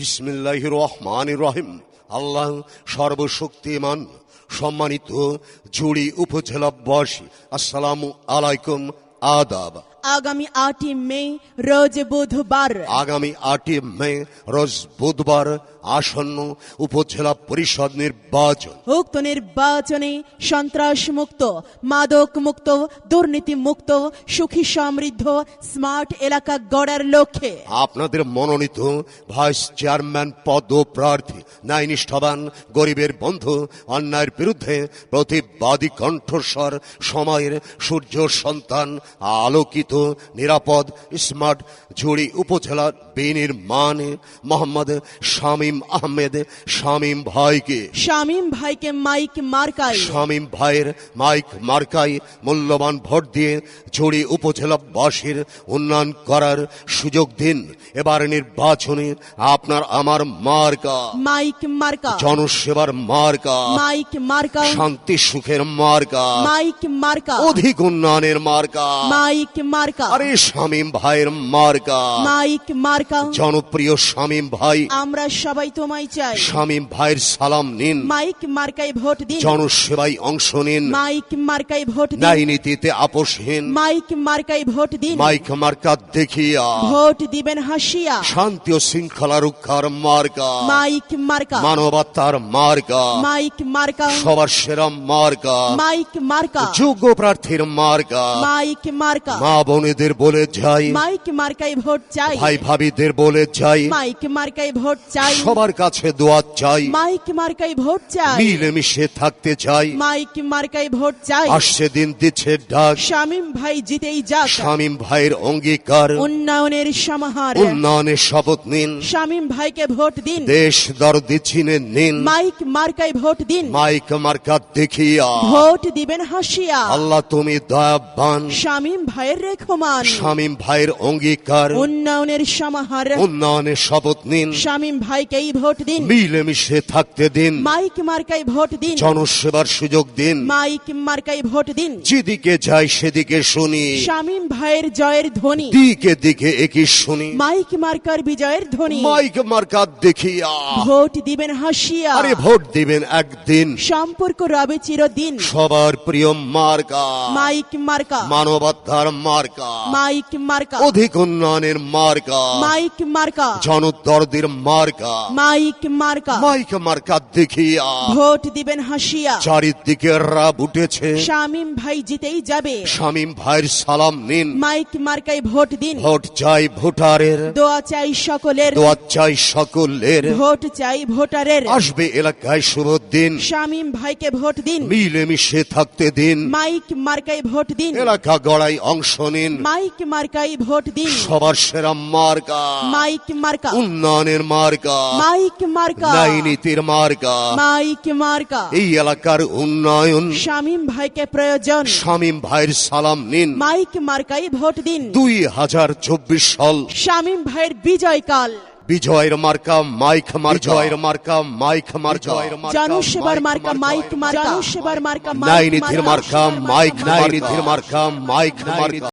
বিসমিল্লাহ রহমান রহিম আল্লাহ সর্বশক্তিমান সম্মানিত জুড়ি উপজেলাবাসী আসসালামু আলাইকুম আদাব। আগামী আটই মে রোজ বুধবার। আগামী আটই মে রোজ বুধবার আসন্ন উপজেলা পরিষদ নির্বাচন। উক্ত নির্বাচনে সন্ত্রাস মুক্ত মাদক মুক্ত দুর্নীতি মুক্ত সুখী সমৃদ্ধ স্মার্ট এলাকা গড়ার লক্ষ্যে। আপনাদের মনোনীত ভাইস চেয়ারম্যান পদ প্রার্থী ন্যায় নিষ্ঠাবান গরিবের বন্ধু অন্যায়ের বিরুদ্ধে প্রতিবাদী কণ্ঠস্বর সময়ের সূর্য সন্তান আলোকিত নিরাপদ স্মার্ট ঝুড়ি উপজেলার বিনির্মাণে মোহাম্মদ শামীম আহমেদ শামীম ভাইকে। শামীম ভাইকে মাইক মার্কাই। শামীম ভাইয়ের মাইক মার্কাই মূল্যবান ভোট দিয়ে ঝুড়ি উপজেলাবাসীর উন্নয়ন করার সুযোগ দিন। এবার নির্বাচনে আপনার আমার মার্কা। মাইক মার্কা। জনসেবার মার্কা। মাইক মার্কা। শান্তি সুখের মার্কা। মাইক মার্কা। অধিক উন্নয়নের মার্কা। মাইক মার্কা আরে শামীম ভাইয়ের মার্কা মাইক মার্কা জনপ্রিয় শামীম ভাই আমরা সবাই তোমায় চাই শামীম ভাইয়ের সালাম নিন মাইক মার্কাই ভোট দিন জনসেবায় অংশ নিন মাইক মার্কাই ভোট দিন ন্যায় নীতিতে আপোষহীন মাইক মার্কাই ভোট দিন মাইক মার্কা দেখিয়া ভোট দিবেন হাসিয়া শান্তি ও শৃঙ্খলা রক্ষার মার্কা মাইক মার্কা মানবতার মার্কা মাইক মার্কা সবার সেরা মার্কা মাইক মার্কা যোগ্য প্রার্থীর মার্কা মাইক মার্কা মা বোনেদের বলে যাই। মাইক মার্কাই ভোট চাই। ভাই ভাবিদের বলে যাই। মাইক মার্কাই ভোট চাই। সবার কাছে দোয়া চাই। মাইক মার্কাই ভোট চাই। মিলেমিশে থাকতে চাই। মাইক মার্কাই ভোট চাই। আসছে দিন দিচ্ছে ডাক। শামীম ভাই জিতেই যাক। শামীম ভাইয়ের অঙ্গীকার। উন্নয়নের সমাহার। উন্নয়নের শপথ নিন। শামীম ভাইকে ভোট দিন। দেশ দরদি চিনে নিন। মাইক মার্কাই ভোট দিন। মাইক মার্কা দেখিয়া। ভোট দিবেন হাসিয়া। আল্লাহ তুমি দয়াবান। শামীম ভাইয়ের রেখমান শামীম ভাইয়ের অঙ্গীকার। উন্নয়নের সমাহার। উন্নয়নের শপথ নিন। শামীম ভাইকেই ভোট দিন। মিলেমিশে থাকতে দিন। মাইক মার্কাই ভোট দিন। জনসেবার সুযোগ দিন। মাইক মার্কাই ভোট দিন। যেদিকে যাই সেদিকে শুনি। শামীম ভাইয়ের জয়ের ধ্বনি। দিকে দিকে একই শুনি। মাইক মার্কার বিজয়ের ধ্বনি। মাইক মার্কা দেখিয়া। ভোট দিবেন হাসিয়া। আরে ভোট দিবেন একদিন। সম্পর্ক রবে চিরদিন। সবার প্রিয় মার্কা। মাইক মার্কা। মানবতার মার্কা। মাইক মার্কা। অধিক উন্নয়নের মার্কা। মাইক মার্কা। জনদরদের মার্কা। মাইক মার্কা। মাইক মার্কা দেখিয়া। ভোট দিবেন হাসিয়া। চারিদিকে রাব উঠেছে। শামীম ভাই জিতেই যাবে। শামীম ভাইয়ের সালাম নিন। মাইক মার্কাই ভোট দিন। ভোট চাই ভোটারের। দোয়া চাই সকলের। দোয়া চাই সকলের। ভোট চাই ভোটারের। আসবে এলাকায় শুভ দিন শামীম ভাইকে ভোট দিন। মিলেমিশে থাকতে দিন। মাইক মার্কাই ভোট দিন। এলাকা গড়াই অংশ নিন। মাইক মার্কাই ভোট দিন। সবার সেরা মার্কা। মাইক মার্কা। উন্নয়নের মার্কা। মাইক মার্কা। ন্যায় নীতির মার্কা। মাইক মার্কা। এই এলাকার উন্নয়ন। শামীম ভাইকে প্রয়োজন। শামীম ভাইয়ের সালাম নিন। মাইক মার্কাই ভোট দিন। দুই হাজার চব্বিশ সাল। শামীম ভাইয়ের বিজয়কাল বিজয়ের মার্কা মাইক মার বিজয়ের মার্কা মাইক মার জয়ের জনসেবার মার্কা মাইক মার্কা জনসেবার মার্কা ন্যায় নীতির মার্কা। মাইক ন্যায় নীতির মার্কা মাইক মার্কা।